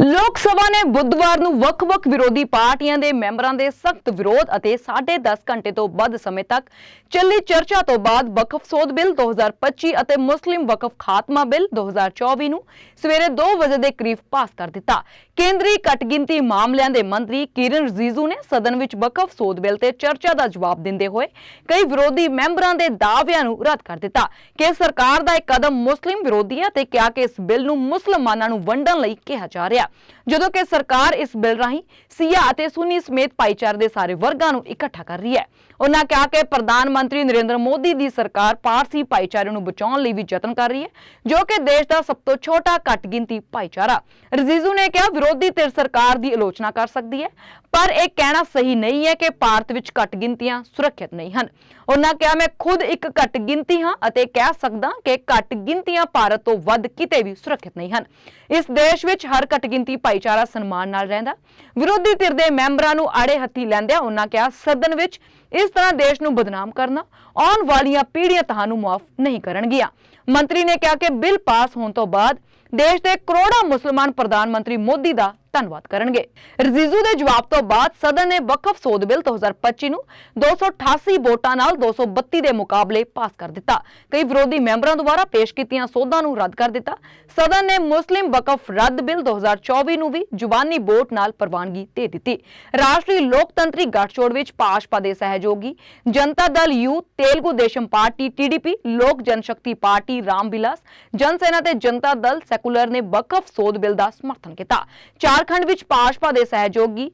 ਲੋਕ ਸਭਾ ਨੇ ਬੁੱਧਵਾਰ ਨੂੰ ਵੱਖ-ਵੱਖ ਵਿਰੋਧੀ ਪਾਰਟੀਆਂ ਦੇ ਮੈਂਬਰਾਂ ਦੇ ਸਖਤ ਵਿਰੋਧ ਅਤੇ 10.5 ਘੰਟੇ ਤੋਂ ਵੱਧ ਸਮੇਂ ਤੱਕ ਚੱਲੀ ਚਰਚਾ ਤੋਂ ਬਾਅਦ ਵਕਫ ਸੋਧ ਬਿੱਲ 2025 ਅਤੇ ਮੁਸਲਿਮ ਵਕਫ ਖਾਤਮਾ ਬਿੱਲ 2024 ਨੂੰ ਸਵੇਰੇ 2 ਵਜੇ ਦੇ ਕਰੀਬ ਪਾਸ ਕਰ ਦਿੱਤਾ। ਕੇਂਦਰੀ ਘਟਗਿਣਤੀ ਮਾਮਲਿਆਂ ਦੇ ਮੰਤਰੀ ਕਿਰਨ ਰਿਜੀਜੂ ਨੇ ਸਦਨ ਵਿੱਚ ਵਕਫ ਸੋਧ ਬਿੱਲ ਤੇ ਚਰਚਾ ਦਾ ਜਵਾਬ ਦਿੰਦੇ ਹੋਏ ਕਈ ਵਿਰੋਧੀ ਮੈਂਬਰਾਂ ਦੇ ਦਾਅਵਿਆਂ ਨੂੰ ਰੱਦ ਕਰ ਦਿੱਤਾ ਕਿ ਸਰਕਾਰ ਦਾ ਇਹ ਕਦਮ ਮੁਸਲਿਮ ਵਿਰੋਧੀ ਹੈ ਤੇ ਕਿਹਾ ਕਿ ਇਸ ਬਿੱਲ ਨੂੰ ਮੁਸਲਮਾਨਾਂ ਨੂੰ ਵੰਡਣ ਲਈ ਕਿਹਾ ਜਾ ਰਿਹਾ। ਜਦੋਂ ਕਿ ਸਰਕਾਰ ਇਸ ਬਿੱਲ ਰਾਹੀਂ ਸਿਆ ਅਤੇ ਸੁਨੀ ਸਮੇਤ ਭਾਈਚਾਰੇ ਦੇ ਸਾਰੇ ਵਰਗਾਂ ਨੂੰ ਇਕੱਠਾ ਕਰ ਰਹੀ ਹੈ। ਉਹਨਾਂ ਕਿਹਾ ਕਿ ਪ੍ਰਧਾਨ ਮੰਤਰੀ ਨਰਿੰਦਰ ਮੋਦੀ ਦੀ ਸਰਕਾਰ ਪਾਰਸੀ ਭਾਈਚਾਰੇ ਨੂੰ ਬਚਾਉਣ ਲਈ ਵੀ ਯਤਨ ਕਰ ਰਹੀ ਹੈ, ਜੋ ਕਿ ਦੇਸ਼ ਦਾ ਸਭ ਤੋਂ ਛੋਟਾ ਘੱਟ ਗਿਣਤੀ ਭਾਈਚਾਰਾ। ਰਜ਼ੀਜ਼ੂ ਨੇ ਕਿਹਾ, ਵਿਰੋਧੀ ਧਿਰ ਸਰਕਾਰ ਦੀ ਆਲੋਚਨਾ ਕਰ ਸਕਦੀ ਹੈ, ਪਰ ਇਹ ਕਹਿਣਾ ਸਹੀ ਨਹੀਂ ਹੈ ਕਿ ਭਾਰਤ ਵਿੱਚ ਘੱਟ ਗਿਣਤੀਆਂ ਸੁਰੱਖਿਅਤ ਨਹੀਂ ਹਨ। ਉਹਨਾਂ ਕਿਹਾ, ਮੈਂ ਖੁਦ ਇੱਕ ਘੱਟ ਗਿਣਤੀ ਹਾਂ ਅਤੇ ਕਹਿ ਸਕਦਾ ਕਿ ਘੱਟ ਗਿਣਤੀਆਂ ਭਾਰਤ ਤੋਂ ਵੱਧ ਕਿਤੇ ਵੀ ਸੁਰੱਖਿਅਤ ਨਹੀਂ ਹਨ। ਇਸ ਦੇਸ਼ ਵਿੱਚ ਹਰ ਘੱਟ ਗਿਣਤੀ ਭਾਈਚਾਰਾ ਸਨਮਾਨ ਨਾਲ ਰਹਿੰਦਾ। ਵਿਰੋਧੀ ਧਿਰ ਦੇ ਮੈਂਬਰਾਂ ਨੂੰ ਆੜੇ ਹੱਥੀ ਲੈਂਦਿਆਂ ਉਹਨਾਂ ਕਿਹਾ, ਸਦਨ ਵਿੱਚ ਇਸ ਤਰ੍ਹਾਂ ਦੇਸ਼ ਨੂੰ ਬਦਨਾਮ ਕਰਨਾ, ਆਉਣ ਵਾਲੀਆਂ ਪੀੜ੍ਹੀਆਂ ਤੁਹਾਨੂੰ ਮਾਫ ਨਹੀਂ ਕਰਨਗੀਆਂ। ਮੰਤਰੀ ਨੇ ਕਿਹਾ ਕਿ ਬਿੱਲ ਪਾਸ ਹੋਣ ਤੋਂ ਬਾਅਦ ਦੇਸ਼ ਦੇ ਕਰੋੜਾਂ ਮੁਸਲਮਾਨ ਪ੍ਰਧਾਨ ਮੰਤਰੀ ਮੋਦੀ ਦਾ ਧੰਨਵਾਦ ਕਰਨਗੇ। ਰਜ਼ੀਜ਼ੂ ਦੇ ਜਵਾਬ ਤੋਂ ਬਾਅਦ ਸਦਨ ਨੇ ਵਕਫ ਸੋਧ ਬਿੱਲ 2025 ਨੂੰ 288 ਵੋਟਾਂ ਨਾਲ 232 ਦੇ ਮੁਕਾਬਲੇ ਪਾਸ ਕਰ ਦਿੱਤਾ। ਕਈ ਵਿਰੋਧੀ ਮੈਂਬਰਾਂ ਦੁਆਰਾ ਪੇਸ਼ ਕੀਤੀਆਂ ਸੋਧਾਂ ਨੂੰ ਰੱਦ ਕਰ ਦਿੱਤਾ। ਸਦਨ ਨੇ ਮੁਸਲਿਮ ਵਕਫ ਰੱਦ ਬਿੱਲ 2024 ਨੂੰ ਵੀ ਜ਼ੁਬਾਨੀ ਵੋਟ ਨਾਲ ਪ੍ਰਵਾਨਗੀ ਦੇ ਦਿੱਤੀ। ਰਾਸ਼ਟਰੀ ਲੋਕਤੰਤਰੀ ਗੱਠਜੋੜ ਵਿੱਚ ਭਾਜਪਾ ਦੇ ਸਹਿਯੋਗੀ, Janata Dal U, Telugu Desam party TDP Lok Janshakti party Ram Vilas ਜਨ ਸੈਨਾ ਤੇ ਜਨਤਾ ਦਲ ਸੈਕੂਲਰ ਨੇ ਵਕਫ ਸੋਧ ਬਿੱਲ ਦਾ ਸਮਰਥਨ ਕੀਤਾ। ਝਾਰਖੰਡ ਵਿੱਚ ਭਾਜਪਾ ਦੇ ਸਹਿਯੋਗੀ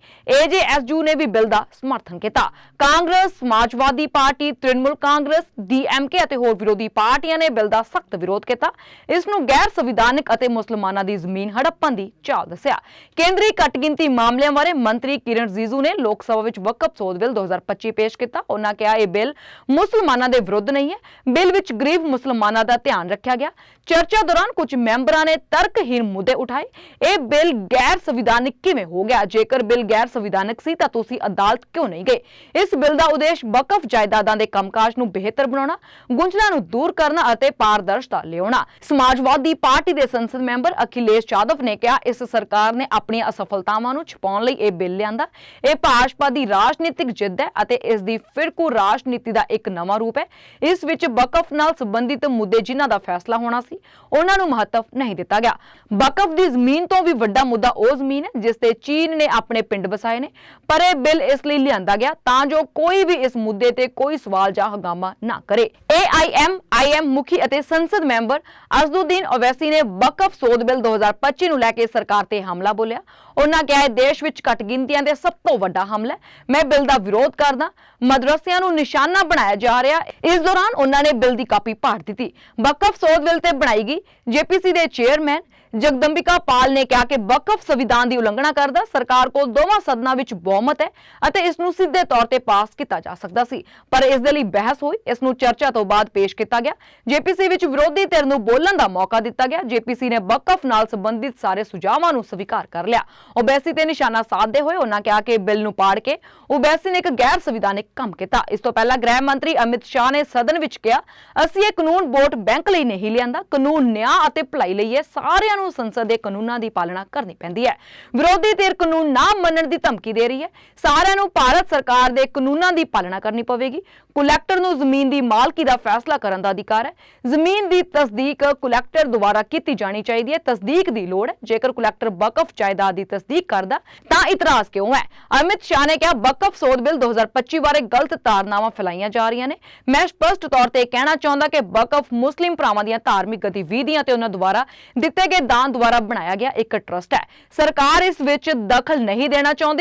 ਏਜੇਐਸਯੂ ਨੇ ਵੀ ਬਿੱਲ ਦਾ ਸਮਰਥਨ ਕੀਤਾ। ਕਾਂਗਰਸ, ਸਮਾਜਵਾਦੀ ਪਾਰਟੀ, ਤ੍ਰਿਣਮੂਲ ਕਾਂਗਰਸ ਡੀਐਮਕੇ ਅਤੇ ਹੋਰ ਵਿਰੋਧੀ ਪਾਰਟੀਆਂ ਨੇ ਬਿੱਲ ਦਾ ਸਖਤ ਵਿਰੋਧ ਕੀਤਾ। ਇਸ ਨੂੰ ਗੈਰ ਸੰਵਿਧਾਨਕ ਅਤੇ ਮੁਸਲਮਾਨਾਂ ਦੀ ਜ਼ਮੀਨ ਹੜੱਪਣ ਦੀ ਚਾਲ ਦੱਸਿਆ। ਕੇਂਦਰੀ ਘੱਟਗਿਣਤੀ ਮਾਮਲਿਆਂ ਬਾਰੇ ਮੰਤਰੀ ਕਿਰਨ ਰਿਜੀਜੂ ਨੇ ਲੋਕ ਸਭਾ ਵਿੱਚ ਵਕਫ ਸੋਧ ਬਿੱਲ 2025 ਪੇਸ਼ ਕੀਤਾ। ਉਹਨਾਂ ਕਿਹਾ, ਇਹ ਬਿੱਲ ਮੁਸਲਮਾਨਾਂ ਦੇ ਵਿਰੁੱਧ ਨਹੀਂ ਹੈ। ਬਿੱਲ ਵਿੱਚ ਗਰੀਬ ਮੁਸਲਮਾਨਾਂ ਦਾ ਧਿਆਨ ਰੱਖਿਆ ਗਿਆ। ਚਰਚਾ ਦੌਰਾਨ ਕੁਝ ਮੈਂਬਰਾਂ ਨੇ ਤਰਕਹੀਣ ਮੁੱਦੇ ਉਠਾਏ। ਇਹ ਬਿੱਲ ਗੈਰ ਸੰਵਿਧਾਨਿਕ ਕਿਵੇਂ ਹੋ ਗਿਆ? ਜੇਕਰ ਬਿੱਲ ਗੈਰ ਸੰਵਿਧਾਨਕ ਸੀ, ਤਾਂ ਤੁਸੀਂ ਅਦਾਲਤ ਕਿਉਂ ਨਹੀਂ ਗਏ? ਇਸ ਬਿੱਲ ਦਾ ਉਦੇਸ਼ ਵਕਫ ਜਾਇਦਾਦਾਂ ਦੇ ਕੰਮਕਾਜ ਨੂੰ ਬਿਹਤਰ ਬਣਾਉਣਾ, ਗੁੰਝਲਾਂ ਨੂੰ ਦੂਰ ਕਰਨਾ ਅਤੇ ਪਾਰਦਰਸ਼ਤਾ ਲਿਆਉਣਾ। ਸਮਾਜਵਾਦੀ ਪਾਰਟੀ ਦੇ ਸੰਸਦ ਮੈਂਬਰ ਅਖਿਲੇਸ਼ ਯਾਦਵ ਨੇ ਕਿਹਾ, ਇਸ ਸਰਕਾਰ ਨੇ ਆਪਣੀਆਂ ਅਸਫਲਤਾਵਾਂ ਨੂੰ ਛੁਪਾਉਣ ਲਈ ਇਹ ਬਿੱਲ ਲਿਆਂਦਾ। ਇਹ ਭਾਜਪਾ ਦੀ ਰਾਜਨੀਤਿਕ ਜਿੱਦ ਹੈ ਅਤੇ ਇਸ ਦੀ ਫਿਰਕੂ ਰਾਜਨੀਤੀ ਦਾ ਇੱਕ ਨਵਾਂ ਰੂਪ ਹੈ। ਇਸ ਵਿੱਚ ਬਕਫ ਨਾਲ ਸੰਬੰਧਿਤ ਮੁੱਦੇ ਜਿਨ੍ਹਾਂ ਦਾ ਫੈਸਲਾ ਹੋਣਾ ਸੀ, ਉਹਨਾਂ ਨੂੰ ਮਹੱਤਵ ਨਹੀਂ ਦਿੱਤਾ ਗਿਆ। ਬਕਫ ਦੀ ਜ਼ਮੀਨ ਤੋਂ ਵੀ ਵੱਡਾ ਮੁੱਦਾ ਉਹ ਜ਼ਮੀਨ ਹੈ ਜਿਸ ਤੇ ਚੀਨ ਨੇ ਆਪਣੇ ਪਿੰਡ ਵਸਾਏ ਨੇ, ਪਰ ਇਹ ਬਿੱਲ ਇਸ ਲਈ ਲਿਆਂਦਾ ਗਿਆ ਤਾਂ ਜੋ ਕੋਈ ਵੀ ਇਸ ਮੁੱਦੇ ਤੇ ਕੋਈ ਸਵਾਲ ਜਾਂ ਹੰਗਾਮਾ ਨਾ ਕਰੇ। AIM IM ਮੁਖੀ ਅਤੇ ਸੰਸਦ ਮੈਂਬਰ ਅਜ਼ਦੁਦੀਨ ਓਵੈਸੀ ਨੇ ਵਕਫ ਸੋਧ ਬਿੱਲ 2025 ਨੂੰ ਲੈ ਕੇ ਸਰਕਾਰ ਤੇ ਹਮਲਾ ਬੋਲਿਆ। ਉਹਨਾਂ ਕਿਹਾ, ਇਹ ਦੇਸ਼ ਵਿੱਚ ਘੱਟ ਗਿਣਤੀਆਂ ਦੇ ਸਭ ਤੋਂ ਵੱਡਾ ਹਮਲਾ ਹੈ। ਮੈਂ ਬਿੱਲ ਦਾ ਵਿਰੋਧ ਕਰਦਾ, ਮਦਰਸਿਆਂ ਨੂੰ ਨਿਸ਼ਾਨਾ ਬਣਾਇਆ ਜਾ ਰਿਹਾ ਇਸ ਦੌਰਾਨ ਉਹਨਾਂ ਨੇ ਬਿੱਲ ਦੀ ਕਾਪੀ ਪਾੜ ਦਿੱਤੀ। ਵਕਫ ਸੋਧ ਬਿੱਲ ਤੇ ਬਣਾਈ ਗਈ। ਜੇਪੀਸੀ ਦੇ ਚੇਅਰਮੈਨ ਜਗਦੰਬਿਕਾ ਪਾਲ ਨੇ ਕਿਹਾ ਕਿ ਵਕਫ ਸੰਵਿਧਾਨ ਦੀ ਉਲੰਘਣਾ ਕਰਦਾ ਸਰਕਾਰ ਕੋਲ ਦੋਵਾਂ ਸਦਨਾਂ ਵਿੱਚ ਬਹੁਮਤ ਹੈ ਅਤੇ ਇਸ ਨੂੰ ਸਿੱਧੇ ਤੌਰ ਤੇ ਪਾਸ ਕੀਤਾ ਜਾ ਸਕਦਾ ਸੀ। ਪਰ ਇਸ ਦੇ ਲਈ ਬਹਿਸ ਹੋਈ। ਇਸ ਨੂੰ ਚਰਚਾ ਤੋਂ ਬਾਅਦ ਪੇਸ਼ ਕੀਤਾ ਗਿਆ। ਜੇਪੀਸੀ ਵਿੱਚ ਵਿਰੋਧੀ ਧਿਰ ਨੂੰ ਬੋਲਣ ਦਾ ਮੌਕਾ ਦਿੱਤਾ ਗਿਆ। ਜੇਪੀਸੀ ਨੇ ਵਕਫ ਨਾਲ ਸੰਬੰਧਿਤ ਸਾਰੇ ਸੁਝਾਵਾਂ ਨੂੰ ਸਵੀਕਾਰ ਕਰ ਲਿਆ। ਓਬੈਸੀ ਤੇ ਨਿਸ਼ਾਨਾ ਸਾਧਦੇ ਹੋਏ ਉਹਨਾਂ ਕਿਹਾ ਕਿ ਬਿੱਲ ਨੂੰ ਪਾੜ ਕੇ ਓਬੈਸੀ ਨੇ ਇੱਕ ਗੈਰ ਸੰਵਿਧਾਨਿਕ ਕੰਮ ਕੀਤਾ। ਇਸ ਤੋਂ ਪਹਿਲਾਂ ਗ੍ਰਹਿ ਮੰਤਰੀ ਅਮਿਤ ਸ਼ਾਹ ਨੇ ਸਦਨ ਵਿੱਚ ਕਿਹਾ, ਅਸੀਂ ਇਹ ਕਾਨੂੰਨ ਵੋਟ ਬੈਂਕ ਲਈ ਨਹੀਂ ਲਿਆਂਦਾ। ਕਾਨੂੰਨ ਨਿਆਂ ਅਤੇ ਭਲਾਈ ਲਈ ਹੈ ਸਾਰਿਆਂ ਨੂੰ ਸੰਸਦ ਦੇ ਕਾਨੂੰਨਾਂ ਦੀ ਪਾਲਣਾ ਕਰਨੀ ਪੈਂਦੀ ਹੈ। ਵਿਰੋਧੀ ਧਿਰ ਕਾਨੂੰਨ ਨਾ ਮੰਨਣ ਦੀ ਧਮਕੀ ਦੇ ਰਹੀ ਹੈ। ਸਾਰਿਆਂ ਨੂੰ ਭਾਰਤ ਸਰਕਾਰ ਦੇ ਕਾਨੂੰਨਾਂ ਦੀ ਪਾਲਣਾ ਕਰਨੀ ਪਵੇਗੀ। ਕੁਲੈਕਟਰ ਨੂੰ ਜ਼ਮੀਨ ਦੀ ਮਾਲਕੀ ਦਾ ਫੈਸਲਾ ਕਰਨ ਦਾ ਅਧਿਕਾਰ ਹੈ। ਜ਼ਮੀਨ ਦੀ ਤਸਦੀਕ ਕੁਲੈਕਟਰ ਦੁਆਰਾ ਕੀਤੀ ਜਾਣੀ ਚਾਹੀਦੀ ਹੈ। ਤਸਦੀਕ ਦੀ ਲੋੜ ਹੈ। ਜੇਕਰ ਕੁਲੈਕਟਰ ਵਕਫ ਜਾਇਦਾਦ ਦੀ ਤਸਦੀਕ ਕਰਦਾ ਤਾਂ ਇਤਰਾਜ਼ ਕਿਉਂ ਹੈ? ਅਮਿਤ ਸ਼ਾਹ ਨੇ ਕਿਹਾ ਬਕਫ ਸੋਧ ਬਿੱਲ 2025 ਬਾਰੇ ਗਲਤ ਧਾਰਨਾਵਾਂ ਫੈਲਾਈਆਂ ਜਾ ਰਹੀਆਂ ਨੇ। ਮੈਂ ਸਪਸ਼ਟ ਤੌਰ ਤੇ ਇਹ ਕਹਿਣਾ ਚਾਹੁੰਦਾ ਕਿ ਵਕਫ ਮੁਸਲਿਮ ਭਰਾਵਾਂ ਦੀਆਂ ਧਾਰਮਿਕ ਗਤੀਵਿਧੀਆਂ ਤੇ ਉਹਨਾਂ ਦੁਆਰਾ ਦਿੱਤੇ ਗਏ ਦਾਨ ਦੁਆਰਾ ਬਣਾਇਆ ਗਿਆ ਇੱਕ ਟਰਸਟ ਹੈ। ਸਰਕਾਰ ਇਸ ਵਿੱਚ ਦਖਲ ਨਹੀਂ ਦੇਣਾ ਚਾਹੁੰਦੀ।